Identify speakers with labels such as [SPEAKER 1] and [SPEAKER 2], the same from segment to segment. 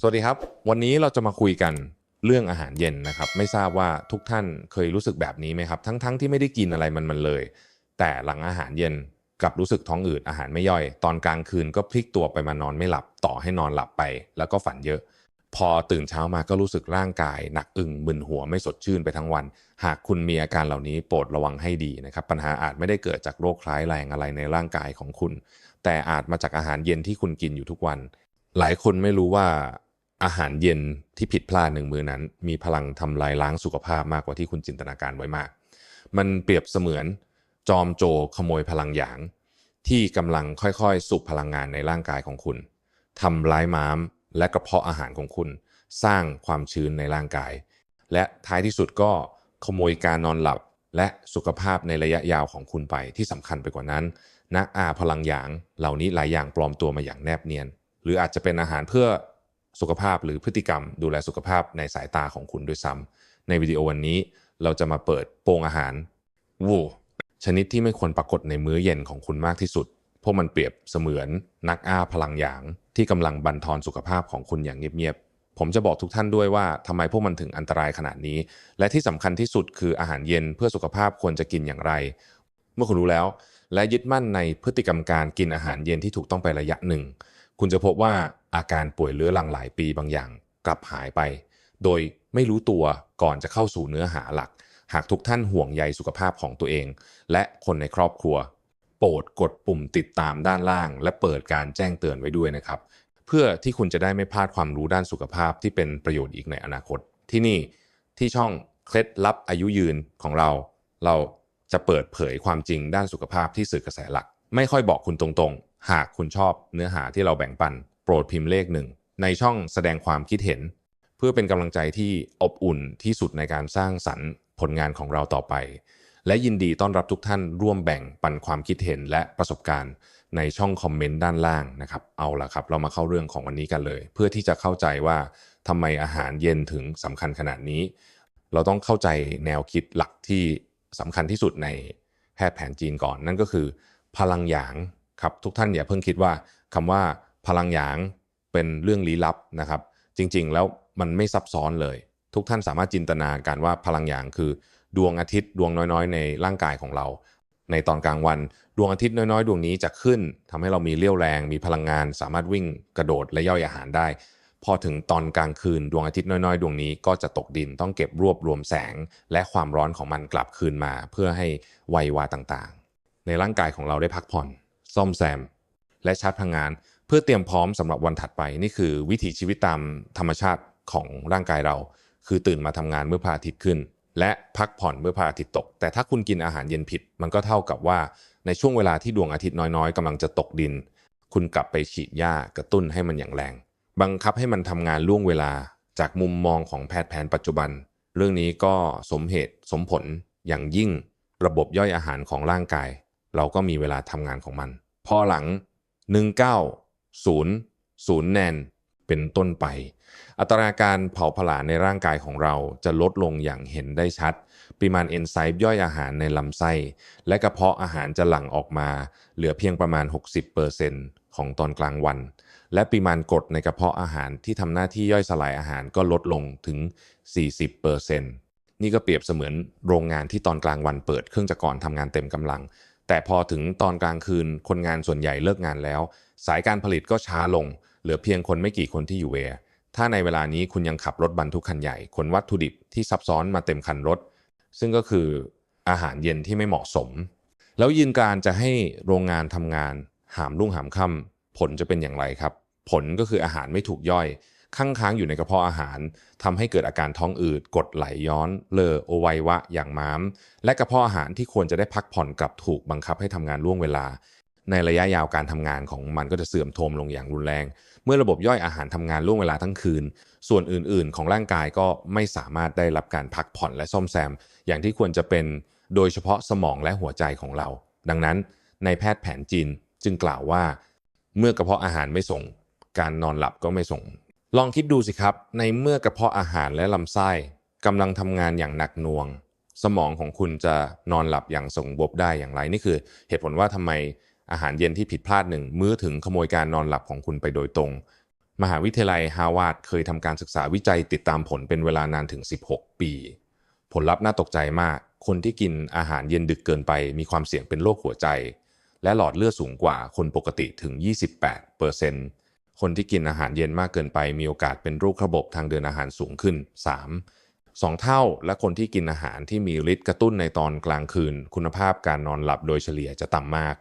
[SPEAKER 1] สวัสดีครับ วันนี้เราจะมาคุยกันเรื่องอาหารเย็นนะครับ ไม่ทราบว่าทุกท่านเคยรู้สึกแบบนี้ไหมครับ ทั้งๆที่ไม่ได้กินอะไรมันมันเลย แต่หลังอาหารเย็นกลับรู้สึกท้องอืดอาหารไม่ย่อย ตอนกลางคืนก็พลิกตัวไปมานอนไม่หลับต่อให้นอนหลับไป แล้วก็ฝันเยอะ พอตื่นเช้ามาก็รู้สึกร่างกาย หนักอึ้งมึนหัวไม่สดชื่นไปทั้งวัน หากคุณมีอาการเหล่านี้โปรดระวังให้ดีนะครับปัญหาอาจไม่ได้เกิดจากโรคคล้ายแรงอะไรในร่างกายของคุณ แต่อาจมาจากอาหารเย็นที่คุณกินอยู่ทุกวัน หลายคนไม่รู้ว่า อาหารเย็นที่ผิดพลาดหนึ่งมื้อนั้น มีพลังทำลายล้างสุขภาพมากกว่าที่คุณจินตนาการไว้มาก มันเปรียบเสมือนจอมโจขโมยพลังหยาง ที่กำลังค่อยๆ สูบพลังงานในร่างกายของคุณทำร้ายม้ามและกระเพาะอาหารของคุณ สร้างความชื้นในร่างกาย และท้ายที่สุดก็ขโมยการนอนหลับและสุขภาพในระยะยาวของคุณไปที่สำคัญไปกว่านั้นนักอาพลังหยางเหล่านี้หลายอย่างปลอมตัวมาอย่างแนบเนียน หรืออาจจะเป็นอาหารเพื่อ สุขภาพหรือพฤติกรรม ดูแลสุขภาพในสายตาของคุณด้วยซ้ำในวิดีโอวันนี้เราจะมาเปิดโปงอาหารวูชนิดที่ไม่ควรปรากฏในมื้อเย็นของคุณมากที่สุด พวกมันเปรียบเสมือนนักอ้าพลังหยาง ที่กำลังบั่นทอนสุขภาพของคุณอย่างเงียบๆ ผมจะบอกทุกท่านด้วยว่าทำไมพวกมันถึงอันตรายขนาดนี้ และที่สำคัญที่สุดคืออาหารเย็นเพื่อสุขภาพควรจะกินอย่างไร เมื่อคุณรู้แล้ว และยึดมั่นในพฤติกรรมการกินอาหารเย็นที่ถูกต้องไประยะหนึ่ง คุณจะพบว่าอาการป่วยเรื้อรังหลายปีบางอย่างกลับหายไป โดยไม่รู้ตัวก่อนจะเข้าสู่เนื้อหาหลัก หากทุกท่านห่วงใยสุขภาพของตัวเอง และคนในครอบครัว โปรดกดปุ่มติดตามด้านล่าง และเปิดการแจ้งเตือนไว้ด้วยนะครับ เพื่อที่คุณจะได้ไม่พลาดความรู้ด้านสุขภาพที่เป็นประโยชน์อีกในอนาคต ที่นี่ที่ช่องเคล็ดลับอายุยืนของเรา เราจะเปิดเผยความจริงด้านสุขภาพที่สื่อกระแสหลัก ไม่ค่อยบอกคุณตรงๆ หากคุณชอบเนื้อหาที่เราแบ่งปัน โปรดพิมพ์เลขหนึ่งในช่องแสดงความคิดเห็น เพื่อเป็นกำลังใจที่อบอุ่นที่สุดในการสร้างสรรค์ผลงานของเราต่อไป และยินดีต้อนรับทุกท่านร่วมแบ่งปันความคิดเห็นและประสบการณ์ในช่องคอมเมนต์ด้านล่างนะครับ เอาละครับ เรามาเข้าเรื่องของวันนี้กันเลย เพื่อที่จะเข้าใจว่าทำไมอาหารเย็นถึงสำคัญขนาดนี้ เราต้องเข้าใจแนวคิดหลักที่สำคัญที่สุดในแพทย์แผนจีนก่อน นั่นก็คือ พลังหยาง ครับทุกท่านอย่าเพิ่งคิดว่าคำว่าพลังหยางเป็นเรื่องลี้ลับนะครับ จริงๆ แล้วมันไม่ซับซ้อนเลย ทุกท่านสามารถจินตนาการว่าพลังหยางคือ ดวงอาทิตย์ดวงน้อยๆ ในร่างกายของเรา ในตอนกลางวันดวงอาทิตย์น้อยๆ ดวงนี้จะขึ้นทำให้เรามีเรี่ยวแรง มีพลังงาน สามารถวิ่งกระโดดและย่อยอาหารได้ พอถึงตอนกลางคืนดวงอาทิตย์น้อยๆ ดวงนี้ก็จะตกดินต้องเก็บรวบรวมแสง และความร้อนของมันกลับคืนมา เพื่อให้วัยวาต่างๆ ในร่างกายของเราได้พักผ่อน ซ่อมแซม และชาร์จพลังงาน เพื่อเตรียมพร้อมสำหรับวันถัดไป นี่คือวิถีชีวิตตามธรรมชาติของร่างกายเรา คือตื่นมาทำงานเมื่อพระอาทิตย์ขึ้น และพักผ่อนเมื่อพระอาทิตย์ตก แต่ถ้าคุณกินอาหารเย็นผิด มันก็เท่ากับว่าในช่วงเวลาที่ดวงอาทิตย์น้อยๆกำลังจะตกดิน คุณกลับไปฉีดหญ้ากระตุ้นให้มันอย่างแรง บังคับให้มันทำงานล่วงเวลาจากมุมมองของแพทย์แผนปัจจุบัน เรื่องนี้ก็สมเหตุสมผลอย่างยิ่งระบบย่อยอาหารของร่างกาย เราก็มีเวลาทำงานของมัน พอหลัง 190แนนเป็นต้นไป อัตราการเผาผลาญในร่างกายของเราจะลดลงอย่างเห็นได้ชัด ปริมาณเอนไซม์ย่อยอาหารในลำไส้ และกระเพาะอาหารจะหลั่งออกมา เหลือเพียงประมาณ 60%ของตอนกลางวัน และปริมาณกรดในกระเพาะอาหารที่ทำหน้าที่ย่อยสลายอาหารก็ลดลงถึง 40%นี่ก็เปรียบเสมือนโรงงานที่ตอนกลางวันเปิดเครื่องจักรทำงานเต็มกำลัง แต่พอถึงตอนกลางคืนคนงานส่วนใหญ่เลิกงานแล้ว สายการผลิตก็ช้าลง เหลือเพียงคนไม่กี่คนที่อยู่เวรถ้าในเวลานี้คุณยังขับรถบรรทุกคันใหญ่ขนวัตถุดิบที่ซับซ้อนมาเต็มคันรถ ซึ่งก็คืออาหารเย็นที่ไม่เหมาะสม แล้วยืนการจะให้โรงงานทำงาน หามรุ่งหามค่ำผลจะเป็นอย่างไรครับ ผลก็คืออาหารไม่ถูกย่อย ค้างค้างอยู่ในกระเพาะอาหารทำให้เกิดอาการท้องอืดกดไหลย้อน เลอโอไววะอย่างม้าม และกระเพาะอาหารที่ควรจะได้พักผ่อนกลับถูกบังคับให้ทำงานล่วงเวลา ในระยะยาวการทำงานของมันก็จะเสื่อมโทรมลงอย่างรุนแรง เมื่อระบบย่อยอาหารทำงานล่วงเวลาทั้งคืน ส่วนอื่นๆ ของร่างกายก็ไม่สามารถได้รับการพักผ่อนและซ่อมแซม อย่างที่ควรจะเป็นโดยเฉพาะสมองและหัวใจของเรา ดังนั้นในแพทย์แผนจีนจึงกล่าวว่า เมื่อกระเพาะอาหารไม่ส่ง การนอนหลับก็ไม่ส่ง ลองคิดดูสิครับ ในเมื่อกระเพาะอาหารและลำไส้กำลังทำงานอย่างหนักหน่วง สมองของคุณจะนอนหลับอย่างสงบได้อย่างไร นี่คือเหตุผลว่าทำไมอาหารเย็นที่ผิดพลาดหนึ่งมื้อถึงขโมยการนอนหลับของคุณไปโดยตรง มหาวิทยาลัยฮาวาดเคยทำการศึกษาวิจัยติดตามผลเป็นเวลานานถึง 16 ปี ผลลัพธ์น่าตกใจมาก คนที่กินอาหารเย็นดึกเกินไป มีความเสี่ยงเป็นโรคหัวใจ และหลอดเลือดสูงกว่าคนปกติถึง 28เปอร์เซ็นต์ คนที่กินอาหารเย็นมากเกินไป มีโอกาสเป็นโรคระบบทางเดินอาหารสูงขึ้น 3. 2 เท่า และคนที่กินอาหารที่มีฤทธิ์กระตุ้นในตอนกลางคืน คุณภาพการนอนหลับโดยเฉลี่ยจะต่ำมาก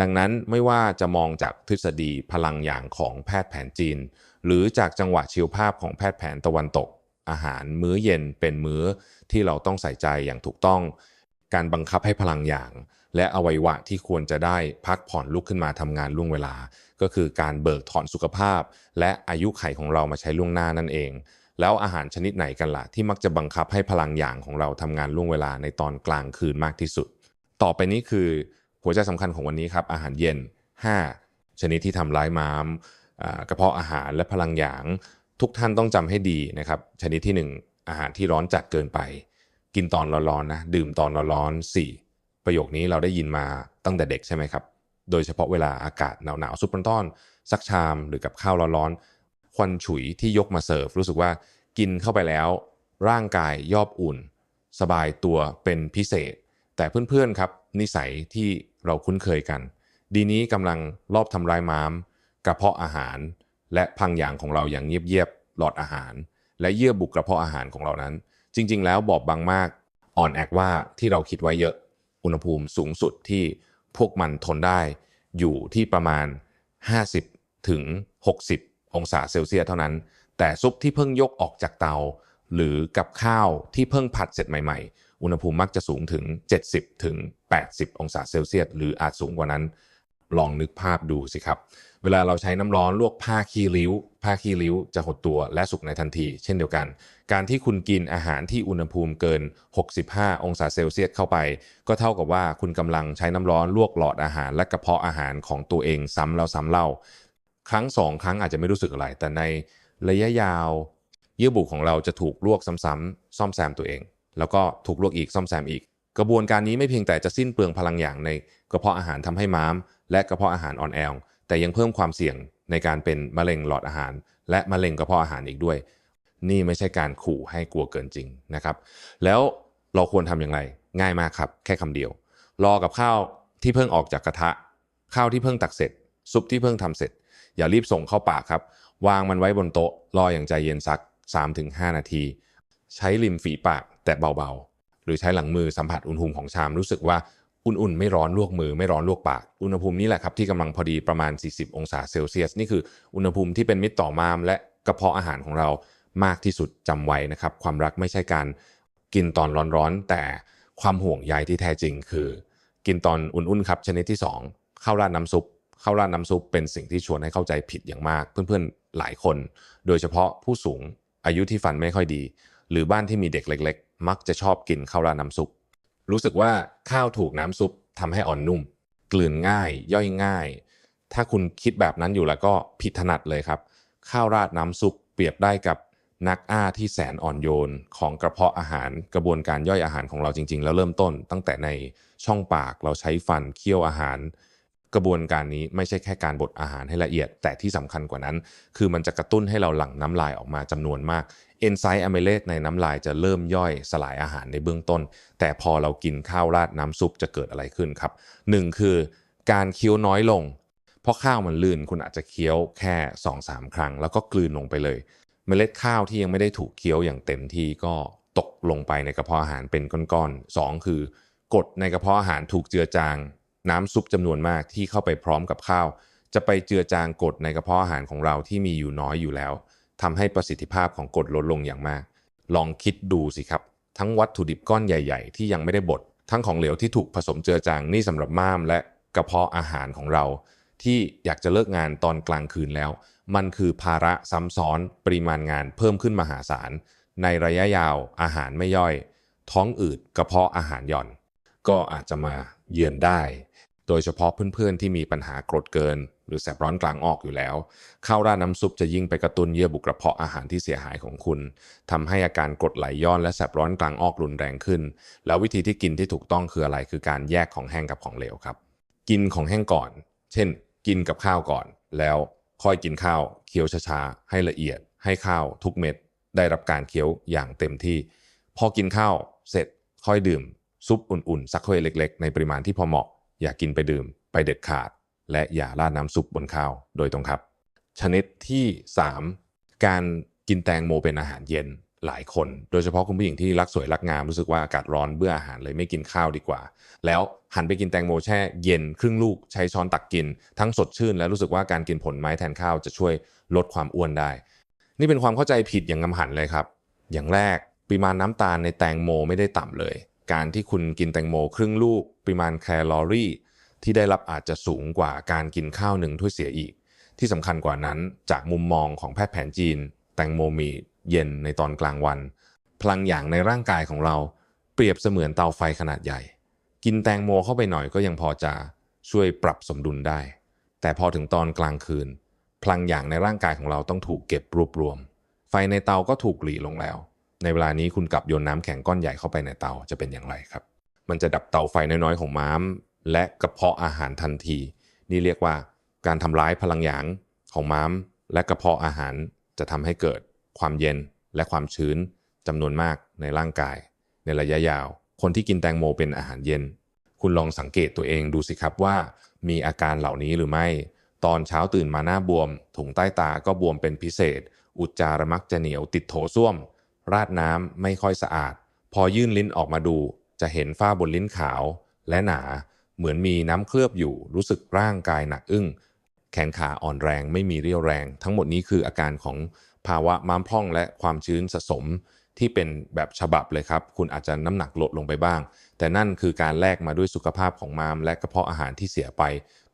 [SPEAKER 1] ดังนั้นไม่ว่าจะมองจากทฤษฎีพลังอย่างของแพทย์แผนจีน หรือจากจังหวะชีวภาพของแพทย์แผนตะวันตก อาหารมื้อเย็นเป็นมื้อที่เราต้องใส่ใจอย่างถูกต้อง การบังคับให้พลังอย่าง และอวัยวะที่ควรจะได้พักผ่อนลุกขึ้นมาทำงานล่วงเวลา ก็คือการเบิกถอนสุขภาพ และอายุไขของเรามาใช้ล่วงหน้านั่นเอง แล้วอาหารชนิดไหนกันล่ะที่มักจะบังคับให้พลังอย่างของเราทำงานล่วงเวลาในตอนกลางคืนมากที่สุด ต่อไปนี้คือ หัวใจสำคัญของวันนี้ครับอาหารเย็น 5 ชนิดที่ทำร้ายม้ามกระเพาะอาหารและพลังหยาง ทุกท่านต้องจำให้ดีนะครับชนิดที่ 1 อาหารที่ร้อนจัดเกินไป กินตอนร้อนๆนะดื่มตอนร้อนๆ4ประโยคนี้เราได้ยินมาตั้งแต่เด็กใช่ไหมครับ โดยเฉพาะเวลาอากาศหนาวๆซุปร้อนๆสักชามหรือกับข้าวร้อนๆควันฉุยที่ยกมาเสิร์ฟรู้สึกว่ากินเข้าไปแล้ว ร่างกายยอบอุ่น สบายตัวเป็นพิเศษ แต่เพื่อนๆครับ นิสัยที่เราคุ้นเคยกัน ดีนี้กำลังรอบทำร้ายม้าม กระเพาะอาหาร และพังอย่างของเราอย่างเงียบๆหลอดอาหาร และเยื่อบุกระเพาะอาหารของเรานั้น จริง ๆ แล้วบอบบางมากอ่อนแอกว่าที่เราคิดไว้เยอะอุณหภูมิสูงสุดที่พวกมันทนได้อยู่ที่ประมาณ 50 ถึง 60 องศาเซลเซียสเท่านั้น แต่ซุปที่เพิ่งยกออกจากเตา หรือกับข้าวที่เพิ่งผัดเสร็จใหม่ ๆ อุณหภูมิมักจะสูงถึง 70 ถึง 80 องศาเซลเซียส หรืออาจสูงกว่านั้น ลองนึกภาพดูสิครับ เวลาเราใช้น้ำร้อนลวกผ้าคีริ้ว ผ้าคีริ้วจะหดตัวและสุกในทันที เช่นเดียวกัน การที่คุณกินอาหารที่อุณหภูมิเกิน 65 องศาเซลเซียสเข้าไป ก็เท่ากับว่าคุณกำลังใช้น้ำร้อนลวกหลอดอาหาร และกระเพาะอาหารของตัวเองซ้ำแล้วซ้ำเล่า ครั้งสองครั้งอาจจะไม่รู้สึกอะไร แต่ในระยะยาว เยื่อบุของเราจะถูกลวกซ้ำๆซ่อมแซมตัวเอง แล้วก็ถูกลวกอีกซ่อมแซมอีก กระบวนการนี้ไม่เพียงแต่จะสิ้นเปลืองพลังอย่างในกระเพาะอาหารทำให้ม้าม และกระเพาะอาหารอ่อนแอลแต่ยังเพิ่มความเสี่ยงในการเป็นมะเร็งหลอดอาหาร และมะเร็งกระเพาะอาหารอีกด้วย นี่ไม่ใช่การขู่ให้กลัวเกินจริงนะครับ แล้วเราควรทำอย่างไร ง่ายมากครับ แค่คำเดียว รอกับข้าวที่เพิ่งออกจากกระทะ ข้าวที่เพิ่งตักเสร็จ ซุปที่เพิ่งทำเสร็จ อย่ารีบส่งเข้าปากครับ วางมันไว้บนโต๊ะ รออย่างใจเย็นสัก 3-5 นาที ใช้ริมฝีปากแตะเบาๆ หรือใช้หลังมือสัมผัสอุณหภูมิของชามรู้สึกว่า อุ่นๆ ไม่ร้อนลวกมือไม่ร้อนลวกปาก อุณหภูมินี้แหละครับที่กำลังพอดีประมาณ 40 องศาเซลเซียส นี่คืออุณหภูมิที่เป็นมิตรต่อมาม และกระเพาะอาหารของเรามากที่สุดจำไว้นะครับ ความรักไม่ใช่การกินตอนร้อนๆ แต่ความห่วงใยที่แท้จริงคือ กินตอนอุ่นๆครับชนิดที่สองข้าวราดน้ำซุปข้าวราดน้ำซุปเป็นสิ่งที่ชวนให้เข้าใจผิดอย่างมาก เพื่อนๆหลายคน โดยเฉพาะผู้สูงอายุที่ฟันไม่ค่อยดี หรือบ้านที่มีเด็กเล็ก ๆ มักจะชอบกินข้าวราดน้ำซุป รู้สึกว่าข้าวถูกน้ำซุปทำให้อ่อนนุ่ม กลืนง่าย ย่อยง่าย ถ้าคุณคิดแบบนั้นอยู่แล้วก็ผิดถนัดเลยครับ ข้าวราดน้ำซุปเปรียบได้กับนักอ้าที่แสนอ่อนโยนของกระเพาะอาหารกระบวนการย่อยอาหารของเราจริง ๆ แล้วเริ่มต้น ตั้งแต่ในช่องปากเราใช้ฟันเคี่ยวอาหาร กระบวนการนี้ไม่ใช่แค่การบดอาหารให้ละเอียด แต่ที่สำคัญกว่านั้น คือมันจะกระตุ้นให้เราหลั่งน้ำลายออกมาจำนวนมากเอนไซม์อะเมเลสในน้ำลายจะเริ่มย่อยสลายอาหารในเบื้องต้น แต่พอเรากินข้าวราดน้ำซุปจะเกิดอะไรขึ้นครับหนึ่งคือการเคี้ยวน้อยลง เพราะข้าวมันลื่นคุณอาจจะเคี้ยวแค่ 2-3 ครั้ง แล้วก็กลืนลงไปเลย เมล็ดข้าวที่ยังไม่ได้ถูกเคี้ยวอย่างเต็มที่ก็ตกลงไปในกระเพาะอาหารเป็นก้อนๆสองคือกดในกระเพาะอาหารถูกเจือจาง น้ำซุปจำนวนมากที่เข้าไปพร้อมกับข้าว จะไปเจือจางกรดในกระเพาะอาหารของเราที่มีอยู่น้อยอยู่แล้วทำให้ประสิทธิภาพของกรดลดลงอย่างมาก ลองคิดดูสิครับ ทั้งวัตถุดิบก้อนใหญ่ ๆ ที่ยังไม่ได้บดทั้งของเหลวที่ถูกผสมเจือจางนี่สำหรับม้ามและกระเพาะอาหารของเรา ที่อยากจะเลิกงานตอนกลางคืนแล้ว มันคือภาระซ้ำซ้อนปริมาณงานเพิ่มขึ้นมหาศาล ในระยะยาวอาหารไม่ย่อย ท้องอืดกระเพาะอาหารหย่อน ก็อาจจะมาเยือนได้ โดยเฉพาะเพื่อนๆที่มีปัญหากรดเกิน หรือแสบร้อนกลางออกอยู่แล้ว ข้าวราดน้ำซุปจะยิ่งไปกระตุ้นเยื่อบุกระเพาะอาหารที่เสียหายของคุณทำให้อาการกรดไหลย้อนและแสบร้อนกลางออกรุนแรงขึ้น แล้ววิธีที่กินที่ถูกต้องคืออะไรคือการแยกของแห้งกับของเหลวครับ กินของแห้งก่อน เช่น กินกับข้าวก่อน แล้วค่อยกินข้าวเคี้ยวช้าๆให้ละเอียด ให้ข้าวทุกเม็ด ได้รับการเคี้ยวอย่างเต็มที่ พอกินข้าวเสร็จค่อยดื่มซุปอุ่นๆสักถ้วยเล็ก ๆ ในปริมาณที่พอเหมาะ อย่ากกินไปดื่มไปเด็ดขาด และอย่าราดน้ำซุปบนข้าวโดยตรงครับ ชนิดที่ 3 การกินแตงโมเป็นอาหารเย็นหลายคน โดยเฉพาะคุณผู้หญิงที่รักสวยรักงามรู้สึกว่าอากาศร้อนเบื่ออาหารเลยไม่กินข้าวดีกว่า แล้วหันไปกินแตงโมแช่เย็นครึ่งลูกใช้ช้อนตักกิน ทั้งสดชื่นและรู้สึกว่าการกินผลไม้แทนข้าวจะช่วยลดความอ้วนได้ นี่เป็นความเข้าใจผิดอย่างงำหันเลยครับ อย่างแรกปริมาณน้ำตาลในแตงโมไม่ได้ต่ำเลย การที่คุณกินแตงโมครึ่งลูกปริมาณแคลอรี่ ที่ได้รับอาจจะสูงกว่าการกินข้าวหนึ่งถ้วยเสียอีก ที่สำคัญกว่านั้นจากมุมมองของแพทย์แผนจีน แตงโมมีเย็นในตอนกลางวัน พลังอย่างในร่างกายของเราเปรียบเสมือนเตาไฟขนาดใหญ่ กินแตงโมเข้าไปหน่อยก็ยังพอจะช่วยปรับสมดุลได้ แต่พอถึงตอนกลางคืน พลังอย่างในร่างกายของเราต้องถูกเก็บรวบรวม ไฟในเตาก็ถูกหลีลงแล้ว ในเวลานี้คุณกลับโยนน้ำแข็งก้อนใหญ่เข้าไปในเตาจะเป็นอย่างไรครับ มันจะดับเตาไฟน้อยๆของม้าม และกระเพาะอาหารทันที นี่เรียกว่าการทำร้ายพลังหยางของม้าม และกระเพาะอาหารจะทำให้เกิดความเย็นและความชื้นจำนวนมากในร่างกาย ในระยะยาว คนที่กินแตงโมเป็นอาหารเย็น คุณลองสังเกตตัวเองดูสิครับว่า มีอาการเหล่านี้หรือไม่ ตอนเช้าตื่นมาหน้าบวม ถุงใต้ตาก็บวมเป็นพิเศษ อุจจาระมักจะเหนียวติดโถส้วม ราดน้ำไม่ค่อยสะอาด พอยื่นลิ้นออกมาดู จะเห็นฝ้าบนลิ้นขาว และหนา เหมือนมีน้ำเคลือบอยู่ รู้สึกร่างกายหนักอึ้ง แขนขาอ่อนแรงไม่มีเรี่ยวแรง ทั้งหมดนี้คืออาการของภาวะม้ามพร่องและความชื้นสะสมที่เป็นแบบฉบับเลยครับ คุณอาจจะน้ำหนักลดลงไปบ้าง แต่นั่นคือการแลกมาด้วยสุขภาพของม้าม และกระเพาะอาหารที่เสียไป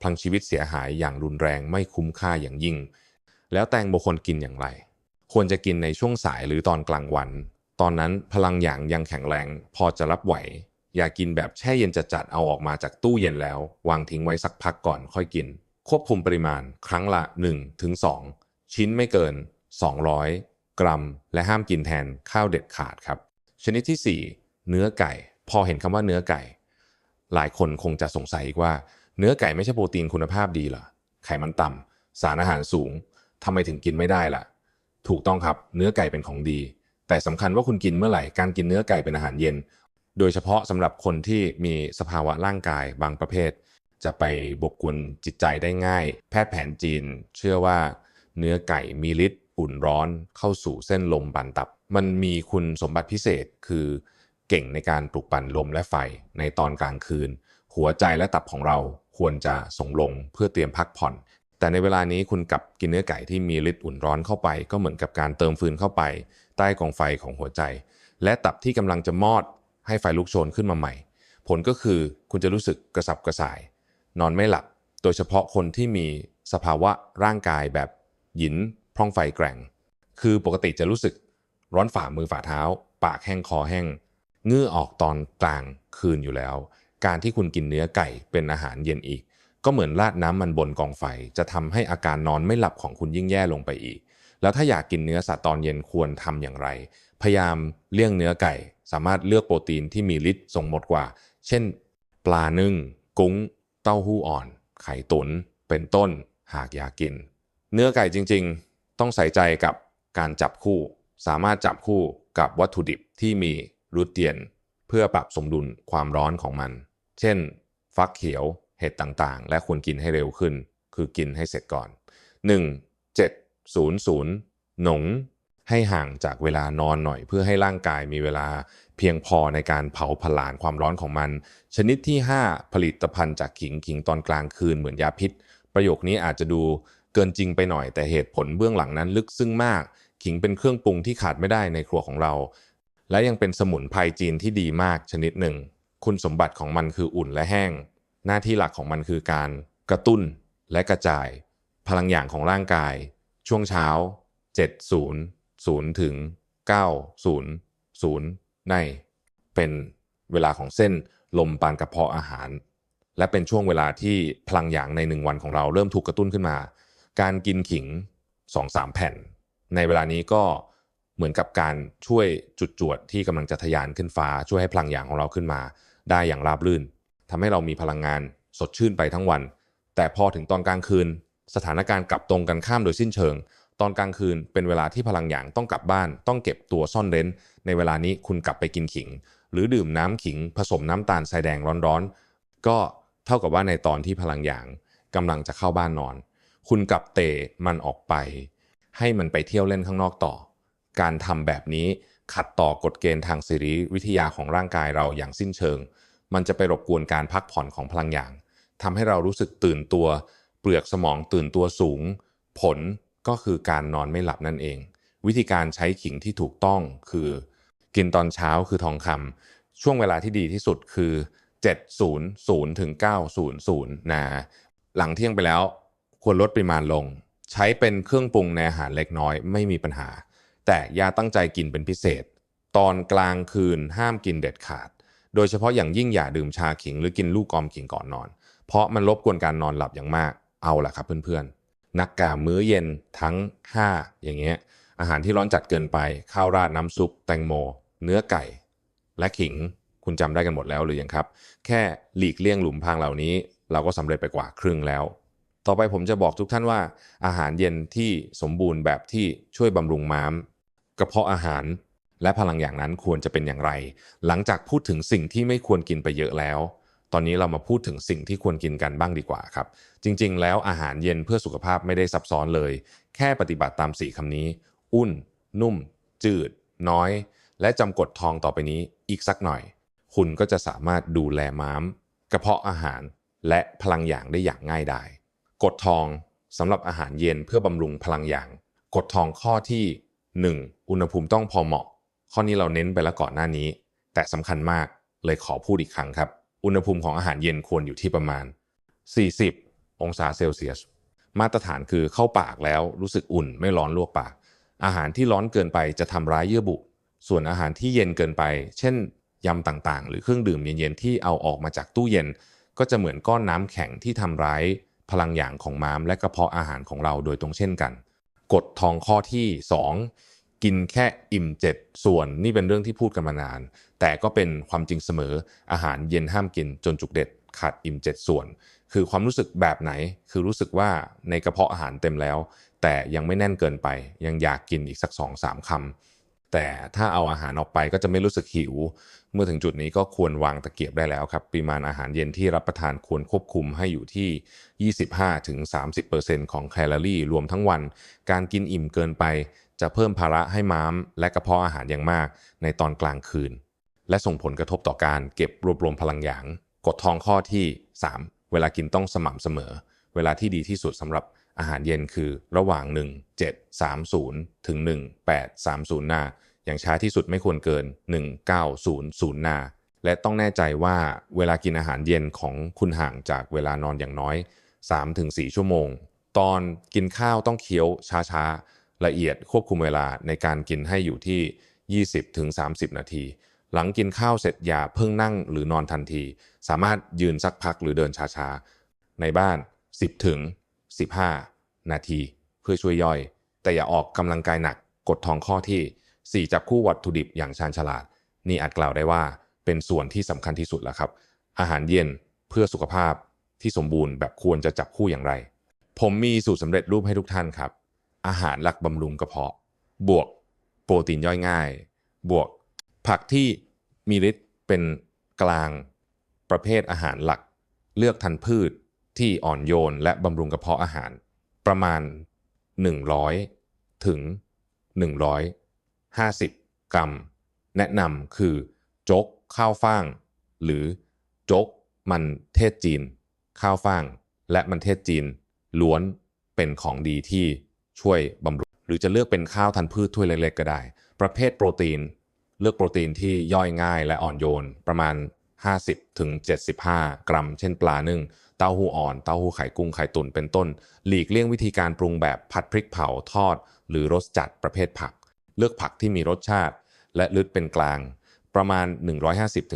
[SPEAKER 1] พลังชีวิตเสียหายอย่างรุนแรงไม่คุ้มค่าอย่างยิ่ง แล้วแตงโมควรกินอย่างไร ควรจะกินในช่วงสายหรือตอนกลางวัน ตอนนั้นพลังหยางยังแข็งแรง พอจะรับไหว อย่ากินแบบแช่เย็นจัดๆเอาออกมาจากตู้เย็นแล้ว วางทิ้งไว้สักพักก่อนค่อยกิน ควบคุมปริมาณ ครั้งละ1ถึง2ชิ้นไม่เกิน 200 กรัม และห้ามกินแทนข้าวเด็ดขาดครับ ชนิดที่ 4 เนื้อไก่ พอเห็นคำว่าเนื้อไก่ หลายคนคงจะสงสัยอีกว่าเนื้อไก่ไม่ใช่โปรตีนคุณภาพดีเหรอไขมันต่ำสารอาหารสูงทำไมถึงกินไม่ได้ล่ะ ถูกต้องครับเนื้อไก่เป็นของดี แต่สำคัญว่าคุณกินเมื่อไหร่การกินเนื้อไก่เป็นอาหารเย็น โดยเฉพาะสำหรับคนที่มีสภาวะร่างกายบางประเภท จะไปบกวนจิตใจได้ง่าย แพทย์แผนจีน เชื่อว่า เนื้อไก่มีฤทธิ์อุ่นร้อนเข้าสู่เส้นลมบันตับ มันมีคุณสมบัติพิเศษคือเก่งในการปลุกปั่นลมและไฟในตอนกลางคืน หัวใจและตับของเราควรจะส่งลงเพื่อเตรียมพักผ่อน แต่ในเวลานี้คุณกลับกินเนื้อไก่ที่มีฤทธิ์อุ่นร้อนเข้าไป ก็เหมือนกับการเติมฟืนเข้าไป ใต้กองไฟของหัวใจ และตับที่กำลังจะมอดให้ไฟลุกโชนขึ้นมาใหม่ ผลก็คือคุณจะรู้สึกกระสับกระส่าย นอนไม่หลับ โดยเฉพาะคนที่มีสภาวะร่างกายแบบหยินพร่องไฟแกร่ง คือปกติจะรู้สึกร้อนฝ่ามือฝ่าเท้า ปากแห้งคอแห้งเงื่อออกตอนกลางคืนอยู่แล้ว การที่คุณกินเนื้อไก่เป็นอาหารเย็นอีก ก็เหมือนราดน้ำมันบนกองไฟ จะทำให้อาการนอนไม่หลับของคุณยิ่งแย่ลงไปอีก แล้วถ้าอยากกินเนื้อสัตว์ตอนเย็นควรทำอย่างไร พยายามเลี่ยงเนื้อไก่ สามารถเลือกโปรตีนที่มีฤทธิ์ส่งหมดกว่า เช่น ปลานึ่ง กุ้ง เต้าหู้อ่อน ไข่ตุน๋นเป็นต้น หากอยากกิน เนื้อไก่จริง ๆ ต้องใส่ใจกับการจับคู่ สามารถจับคู่กับวัตถุดิบที่มีรูเตียน เพื่อปรับสมดุลความร้อนของมัน เช่น ฟักเขียว เห็ดต่างๆ และควรกินให้เร็วขึ้น คือกินให้เสร็จก่อน 1 7 0 0 หนง ให้ห่างจากเวลานอนหน่อย เพื่อให้ร่างกายมีเวลาเพียงพอในการเผาผลาญความร้อนของมัน ชนิดที่ 5 ผลิตภัณฑ์จากขิงขิงตอนกลางคืนเหมือนยาพิษ ประโยคนี้อาจจะดูเกินจริงไปหน่อย แต่เหตุผลเบื้องหลังนั้นลึกซึ้งมาก ขิงเป็นเครื่องปรุงที่ขาดไม่ได้ในครัวของเรา และยังเป็นสมุนไพรจีนที่ดีมากชนิดหนึ่ง คุณสมบัติของมันคืออุ่นและแห้ง หน้าที่หลักของมันคือการกระตุ้นและกระจาย พลังอย่างของร่างกาย ช่วงเช้า 70 0 ถึง 9 0 0 ใน เป็นเวลาของเส้นลมปานกระเพาะอาหาร และเป็นช่วงเวลาที่พลังอย่างในหนึ่งวันของเราเริ่มถูกกระตุ้นขึ้นมา การกินขิง 2-3 แผ่น ในเวลานี้ก็เหมือนกับการช่วยจุดจวดที่กำลังจะทะยานขึ้นฟ้า ช่วยให้พลังอย่างของเราขึ้นมา ได้อย่างราบรื่น ทำให้เรามีพลังงานสดชื่นไปทั้งวัน แต่พอถึงตอนกลางคืน สถานการณ์กลับตรงกันข้ามโดยสิ้นเชิง ตอนกลางคืนเป็นเวลาที่พลังหยางต้องกลับบ้าน ต้องเก็บตัวซ่อนเร้น ในเวลานี้คุณกลับไปกินขิง หรือดื่มน้ำขิง ผสมน้ำตาลทรายแดงร้อนๆ ก็เท่ากับว่าในตอนที่พลังหยางกำลังจะเข้าบ้านนอน คุณกลับเตะมันออกไป ให้มันไปเที่ยวเล่นข้างนอกต่อ การทำแบบนี้ขัดต่อกฎเกณฑ์ทางสิริวิทยาของร่างกายเราอย่างสิ้นเชิง มันจะไปรบกวนการพักผ่อนของพลังหยางทำให้เรารู้สึกตื่นตัว เปลือกสมองตื่นตัวสูง ผลก็คือการนอนไม่หลับนั่นเอง วิธีการใช้ขิงที่ถูกต้องคือ กินตอนเช้าคือทองคำช่วงเวลาที่ดีที่สุดคือ 700ถึง900นะหลังเที่ยงไปแล้วควรลดปริมาณลง ใช้เป็นเครื่องปรุงในอาหารเล็กน้อยไม่มีปัญหา แต่อย่าตั้งใจกินเป็นพิเศษ ตอนกลางคืนห้ามกินเด็ดขาด โดยเฉพาะอย่างยิ่งอย่าดื่มชาขิง หรือกินลูกกอมขิงก่อนนอน เพราะมันรบกวนการนอนหลับอย่างมากเอาล่ะครับเพื่อนๆ นักกามื้อเย็นทั้ง 5 อย่างเงี้ยอาหารที่ร้อนจัดเกินไป ข้าวราดน้ำซุป แตงโม เนื้อไก่ และขิงคุณจำได้กันหมดแล้วหรือยังครับ แค่หลีกเลี่ยงหลุมพรางเหล่านี้ เราก็สำเร็จไปกว่าครึ่งแล้ว ต่อไปผมจะบอกทุกท่านว่า อาหารเย็นที่สมบูรณ์แบบที่ช่วยบำรุงม้าม กระเพาะอาหาร และพลังอย่างนั้นควรจะเป็นอย่างไร หลังจากพูดถึงสิ่งที่ไม่ควรกินไปเยอะแล้ว ตอนนี้เรามาพูดถึงสิ่งที่ควรกินกันบ้างดีกว่าครับ จริงๆ แล้วอาหารเย็นเพื่อสุขภาพไม่ได้ซับซ้อนเลย แค่ปฏิบัติตาม4คำนี้ อุ่น นุ่ม จืด น้อย และจำกดทองต่อไปนี้อีกสักหน่อย คุณก็จะสามารถดูแลม้าม กระเพาะอาหาร และพลังอย่างได้อย่างง่ายดายกดทองสำหรับอาหารเย็นเพื่อบำรุงพลังอย่าง กดทองข้อที่ 1. อุณหภูมิต้องพอเหมาะ ข้อนี้เราเน้นไปแล้วก่อนหน้านี้ แต่สำคัญมากเลยขอพูดอีกครั้งครับ อุณหภูมิของอาหารเย็นควรอยู่ที่ประมาณ 40 องศาเซลเซียส มาตรฐานคือเข้าปากแล้วรู้สึกอุ่นไม่ร้อนลวกปาก อาหารที่ร้อนเกินไปจะทำร้ายเยื่อบุ ส่วนอาหารที่เย็นเกินไป เช่นยำต่างๆ หรือเครื่องดื่มเย็นๆที่เอาออกมาจากตู้เย็น ก็จะเหมือนก้อนน้ำแข็งที่ทำร้ายพลังอย่างของม้ามและกระเพาะอาหารของเราโดยตรงเช่นกันกฎทองข้อที่ 2 กินแค่อิ่มเจ็ดส่วนนี่เป็นเรื่องที่พูดกันมานาน แต่ก็เป็นความจริงเสมออาหารเย็นห้ามกินจนจุกเด็ดขาดอิ่มเจ็ดส่วน คือความรู้สึกแบบไหน คือรู้สึกว่าในกระเพาะอาหารเต็มแล้ว แต่ยังไม่แน่นเกินไป ยังอยากกินอีกสัก2อสามคำ แต่ถ้าเอาอาหารออกไปก็จะไม่รู้สึกหิว เมื่อถึงจุดนี้ก็ควรวางตะเกียบได้แล้วครับปริมาณอาหารเย็นที่รับประทานควรควบคุมให้อยู่ที่ 25-30%ของแคลอรี่รวมทั้งวัน การกินอิ่มเกินไป จะเพิ่มภาระให้ม้าม และกระเพาะอาหารอย่างมาก ในตอนกลางคืน และส่งผลกระทบต่อการเก็บรวบรวมพลังหยางกดทองข้อที่ 3 เวลากินต้องสม่ำเสมอ เวลาที่ดีที่สุดสำหรับอาหารเย็นคือระหว่าง 1 7 3 0 ถึง 1 8 3 0 นา อย่างช้าที่สุดไม่ควรเกิน 1900 นา และต้องแน่ใจว่าเวลากินอาหารเย็นของคุณห่างจากเวลานอนอย่างน้อย 3-4 ชั่วโมง ตอนกินข้าวต้องเคี้ยวช้าๆ ละเอียดควบคุมเวลาในการกินให้อยู่ที่ 20-30 นาที หลังกินข้าวเสร็จอย่าเพิ่งนั่งหรือนอนทันที สามารถยืนสักพักหรือเดินช้าๆ ในบ้าน 10-15 นาที เพื่อช่วยย่อย แต่อย่าออกกำลังกายหนักกดทองข้อที่ 4 จับคู่วัตถุดิบอย่างชาญฉลาด นี่อาจกล่าวได้ว่าเป็นส่วนที่สำคัญที่สุดแล้วครับ อาหารเย็นเพื่อสุขภาพที่สมบูรณ์แบบควรจะจับคู่อย่างไร ผมมีสูตรสำเร็จรูปให้ทุกท่านครับ อาหารหลักบำรุงกระเพาะ บวกโปรตีนย่อยง่าย บวกผักที่มีฤทธิ์เป็นกลางประเภทอาหารหลัก เลือกทันพืชที่อ่อนโยนและบำรุงกระเพาะอาหาร ประมาณ 100 ถึง 50 กรัม แนะนำคือโจ๊กข้าวฟ่าง หรือโจ๊กมันเทศจีน ข้าวฟ่าง และมันเทศจีน ล้วนเป็นของดีที่ช่วยบำรุงหรือจะเลือกเป็นข้าวทันพืชถ้วยเล็กๆก็ได้ ประเภทโปรตีน เลือกโปรตีนที่ย่อยง่ายและอ่อนโยนประมาณ 50ถึง75 กรัม เช่นปลานึ่งเต้าหู้อ่อน เต้าหู้ไข่กุ้งไข่ตุนเป็นต้น หลีกเลี่ยงวิธีการปรุงแบบผัดพริกเผาทอด หรือรสจัดประเภทผัก เลือกผักที่มีรสชาติ และลึกเป็นกลาง ประมาณ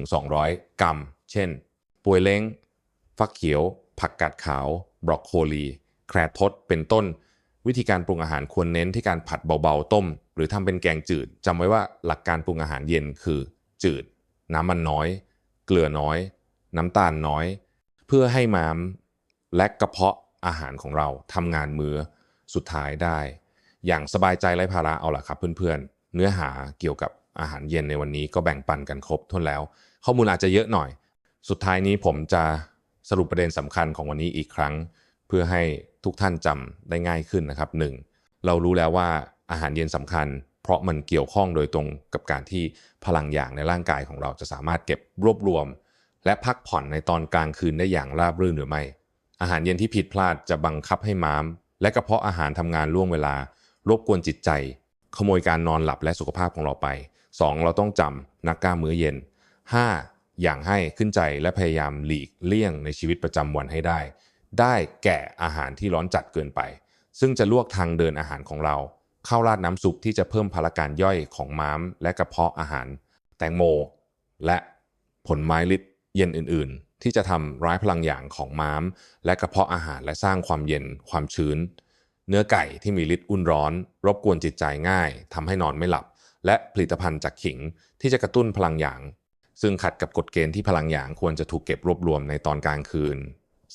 [SPEAKER 1] 150-200 กรัม เช่นปวยเล้ง ฟักเขียว ผักกาดขาว บรอกโคลี แครทดเป็นต้น วิธีการปรุงอาหารควรเน้นที่การผัดเบาๆ ต้ม หรือทำเป็นแกงจืดจำไว้ว่าหลักการปรุงอาหารเย็นคือ จืด น้ำมันน้อย เกลือน้อย น้ำตาลน้อย เพื่อให้ม้ามและกระเพาะอาหารของเราทำงานมือสุดท้ายได้ อย่างสบายใจไร้ภาระเอาล่ะครับเพื่อนๆ เนื้อหาเกี่ยวกับอาหารเย็นในวันนี้ก็แบ่งปันกันครบถ้วนแล้ว ข้อมูลอาจจะเยอะหน่อย สุดท้ายนี้ผมจะสรุปประเด็นสำคัญของวันนี้อีกครั้ง เพื่อให้ทุกท่านจำได้ง่ายขึ้นนะครับ 1. เรารู้แล้วว่าอาหารเย็นสำคัญ เพราะมันเกี่ยวข้องโดยตรงกับการที่พลังอย่างในร่างกายของเราจะสามารถเก็บรวบรวม และพักผ่อนในตอนกลางคืนได้อย่างราบรื่นหรือไม่ อาหารเย็นที่ผิดพลาดจะบังคับให้ม้าม และกระเพาะอาหารทำงานล่วงเวลา รบกวนจิตใจ ขโมยการนอนหลับและสุขภาพของเราไป 2. เราต้องจำนักกล้ามื้อเย็น 5. อย่างให้ขึ้นใจและพยายามหลีกเลี่ยงในชีวิตประจำวันให้ได้ ได้แก่อาหารที่ร้อนจัดเกินไป ซึ่งจะลวกทางเดินอาหารของเราเข้าราดน้ำซุปที่จะเพิ่มพลังการย่อยของม้ามและกระเพาะอาหาร แตงโม และผลไม้ลิดเย็นอื่น ๆ ที่จะทำร้ายพลังอย่างของม้าม และกระเพาะอาหารและสร้างความเย็นความชื้น เนื้อไก่ที่มีฤทธิ์อุ่นร้อน รบกวนจิตใจง่ายทำให้นอนไม่หลับ และผลิตภัณฑ์จากขิงที่จะกระตุ้นพลังอย่าง ซึ่งขัดกับกฎเกณฑ์ที่พลังอย่างควรจะถูกเก็บรวบรวมในตอนกลางคืน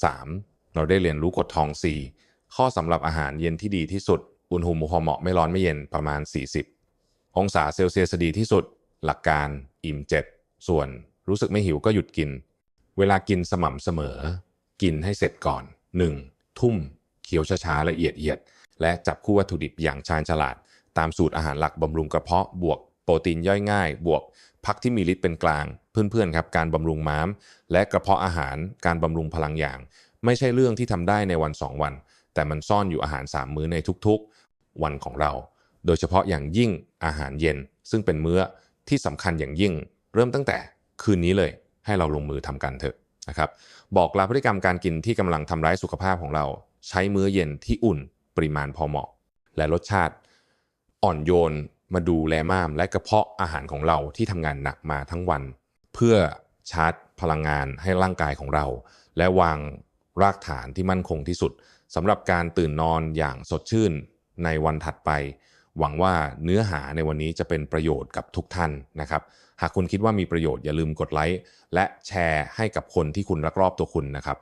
[SPEAKER 1] 3. เราได้เรียนรู้กฎทอง 4 ข้อสำหรับอาหารเย็นที่ดีที่สุด อุณหภูมิพอเหมาะไม่ร้อนไม่เย็นประมาณ 40 องศาเซลเซียสดีที่สุด หลักการ อิ่ม7ส่วนรู้สึกไม่หิวก็หยุดกิน เวลากินสม่ำเสมอ กินให้เสร็จก่อน 1. ทุ่ม เคี้ยวช้าๆละเอียดเอียดและจับคู่วัตถุดิบอย่างชาญฉลาด ตามสูตรอาหารหลักบำรุงกระเพาะบวกโปรตีนย่อยง่าย บวกพักที่มีฤทธิ์เป็นกลาง เพื่อนๆครับการบำรุงม้าม และกระเพาะอาหารการบำรุงพลังอย่าง ไม่ใช่เรื่องที่ทำได้ในวัน 2 วัน แต่มันซ่อนอยู่อาหาร 3 มื้อในทุกๆ วันของเรา โดยเฉพาะอย่างยิ่งอาหารเย็น ซึ่งเป็นมื้อที่สำคัญอย่างยิ่ง เริ่มตั้งแต่คืนนี้เลย ให้เราลงมือทำกันเถอะนะครับบอกลาพฤติกรรมการกินที่กำลังทำร้ายสุขภาพของเรา ใช้มื้อเย็นที่อุ่นปริมาณพอเหมาะ และรสชาติอ่อนโยนมาดูแลม้ามและกระเพาะอาหารของเราที่ทำงานหนักมาทั้งวัน เพื่อชาร์จพลังงานให้ร่างกายของเรา และวางรากฐานที่มั่นคงที่สุดสำหรับการตื่นนอนอย่างสดชื่นในวันถัดไป หวังว่าเนื้อหาในวันนี้จะเป็นประโยชน์กับทุกท่านนะครับ หากคุณคิดว่ามีประโยชน์อย่าลืมกดไลค์และแชร์ให้กับคนที่คุณรักรอบตัวคุณนะครับ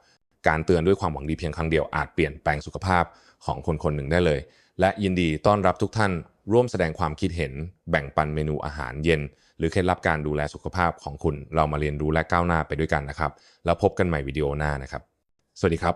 [SPEAKER 1] การเตือนด้วยความหวังดีเพียงครั้งเดียวอาจเปลี่ยนแปลงสุขภาพของคนคนหนึ่งได้เลย และยินดีต้อนรับทุกท่านร่วมแสดงความคิดเห็น แบ่งปันเมนูอาหารเย็น หรือเคล็ดลับการดูแลสุขภาพของคุณ เรามาเรียนรู้และก้าวหน้าไปด้วยกันนะครับ แล้วพบกันใหม่วิดีโอหน้านะครับ สวัสดีครับ